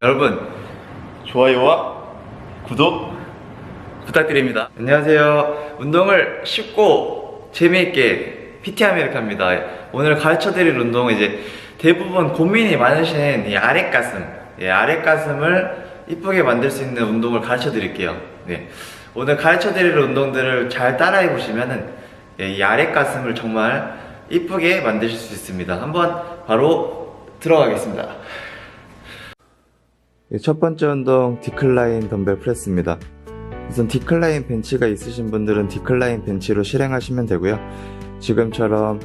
여러분 좋아요와 구독 부탁드립니다. 안녕하세요. 운동을 쉽고 재미있게 PT 아메리카입니다. 오늘 가르쳐드릴 운동은 이제 대부분 고민이 많으신 이 아랫 가슴, 예, 아랫 가슴을 이쁘게 만들 수 있는 운동을 가르쳐드릴게요. 네. 오늘 가르쳐드릴 운동들을 잘 따라해 보시면은 예, 이 아랫 가슴을 정말 이쁘게 만드실 수 있습니다. 한번 바로 들어가겠습니다. 예, 첫 번째 운동 디클라인 덤벨 프레스입니다. 우선 디클라인 벤치가 있으신 분들은 디클라인 벤치로 실행하시면 되고요. 지금처럼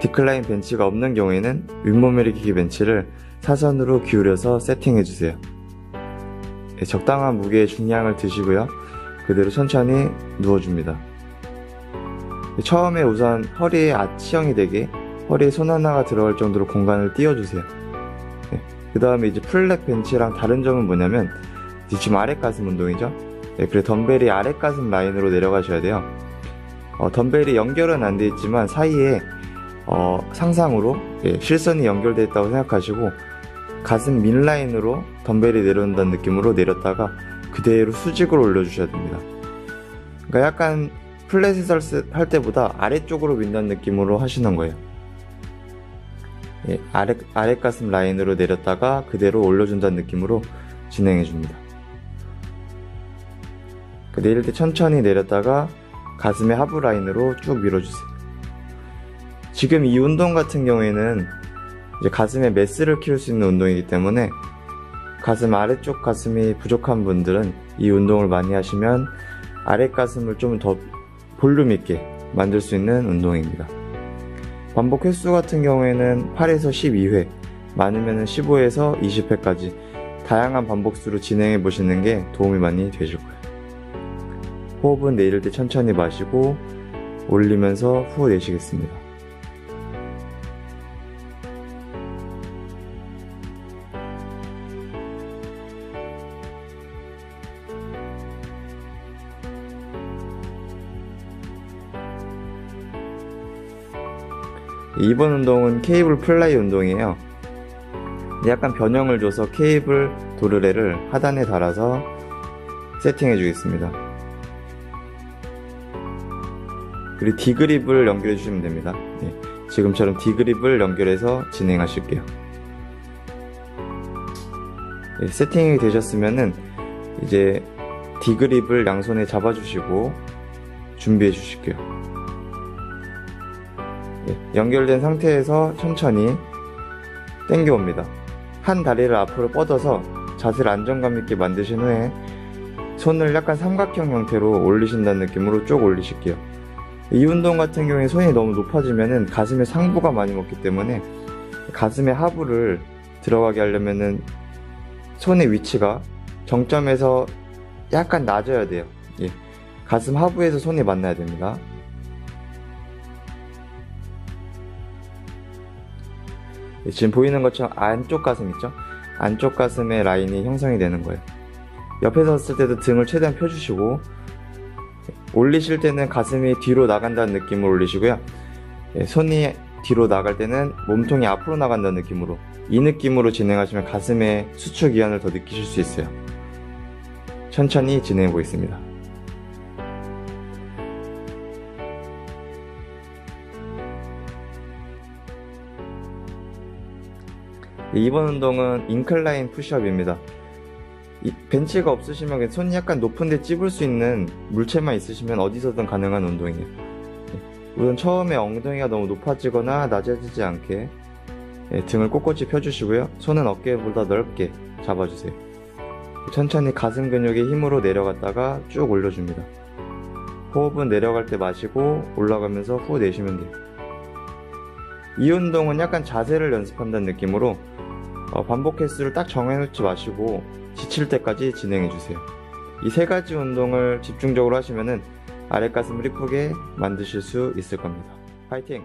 디클라인 벤치가 없는 경우에는 윗몸 일으키기 벤치를 사선으로 기울여서 세팅해 주세요. 예, 적당한 무게의 중량을 드시고요. 그대로 천천히 누워줍니다. 예, 처음에 우선 허리에 아치형이 되게 허리에 손 하나가 들어갈 정도로 공간을 띄워주세요. 그 다음에 이제 플랫 벤치랑 다른 점은 뭐냐면 지금 아랫 가슴 운동이죠. 네, 그래 덤벨이 아랫 가슴 라인으로 내려가셔야 돼요. 어, 덤벨이 연결은 안 돼 있지만 사이에 어, 상상으로 예, 실선이 연결되어 있다고 생각하시고 가슴 밑라인으로 덤벨이 내려온다는 느낌으로 내렸다가 그대로 수직으로 올려주셔야 됩니다. 그러니까 약간 플랫에서 할 때보다 아래쪽으로 민다는 느낌으로 하시는 거예요. 예, 아래, 아랫 가슴 라인으로 내렸다가 그대로 올려준다는 느낌으로 진행해 줍니다. 그 내릴 때 천천히 내렸다가 가슴의 하부 라인으로 쭉 밀어주세요. 지금 이 운동 같은 경우에는 가슴에 매스를 키울 수 있는 운동이기 때문에 가슴 아래쪽 가슴이 부족한 분들은 이 운동을 많이 하시면 아랫 가슴을 좀 더 볼륨 있게 만들 수 있는 운동입니다. 반복 횟수 같은 경우에는 8에서 12회, 많으면 15에서 20회까지 다양한 반복수로 진행해 보시는 게 도움이 많이 되실 거예요. 호흡은 내릴 때 천천히 마시고 올리면서 후 내쉬겠습니다. 이번 운동은 케이블 플라이 운동이에요. 약간 변형을 줘서 케이블 도르래를 하단에 달아서 세팅해 주겠습니다. 그리고 D그립을 연결해 주시면 됩니다. 예, 지금처럼 D그립을 연결해서 진행하실게요. 예, 세팅이 되셨으면은 이제 D그립을 양손에 잡아주시고 준비해 주실게요. 예, 연결된 상태에서 천천히 당겨옵니다. 한 다리를 앞으로 뻗어서 자세를 안정감 있게 만드신 후에 손을 약간 삼각형 형태로 올리신다는 느낌으로 쭉 올리실게요. 이 운동 같은 경우에 손이 너무 높아지면은 가슴에 상부가 많이 먹기 때문에 가슴의 하부를 들어가게 하려면은 손의 위치가 정점에서 약간 낮아야 돼요. 예. 가슴 하부에서 손이 만나야 됩니다. 지금 보이는 것처럼 안쪽 가슴 있죠? 안쪽 가슴의 라인이 형성이 되는 거예요. 옆에 섰을 때도 등을 최대한 펴주시고 올리실 때는 가슴이 뒤로 나간다는 느낌으로 올리시고요. 예, 손이 뒤로 나갈 때는 몸통이 앞으로 나간다는 느낌으로 이 느낌으로 진행하시면 가슴의 수축 이완을 더 느끼실 수 있어요. 천천히 진행해 보겠습니다. 이번 운동은 인클라인 푸시업입니다. 이 벤치가 없으시면 손이 약간 높은데 찝을 수 있는 물체만 있으시면 어디서든 가능한 운동이에요. 우선 처음에 엉덩이가 너무 높아지거나 낮아지지 않게 예, 등을 꼿꼿이 펴주시고요. 손은 어깨보다 넓게 잡아주세요. 천천히 가슴 근육의 힘으로 내려갔다가 쭉 올려줍니다. 호흡은 내려갈 때 마시고 올라가면서 후 내쉬면 돼요. 이 운동은 약간 자세를 연습한다는 느낌으로 어, 반복 횟수를 딱 정해놓지 마시고 지칠 때까지 진행해주세요. 이 세 가지 운동을 집중적으로 하시면은 아랫가슴을 이쁘게 만드실 수 있을 겁니다. 파이팅!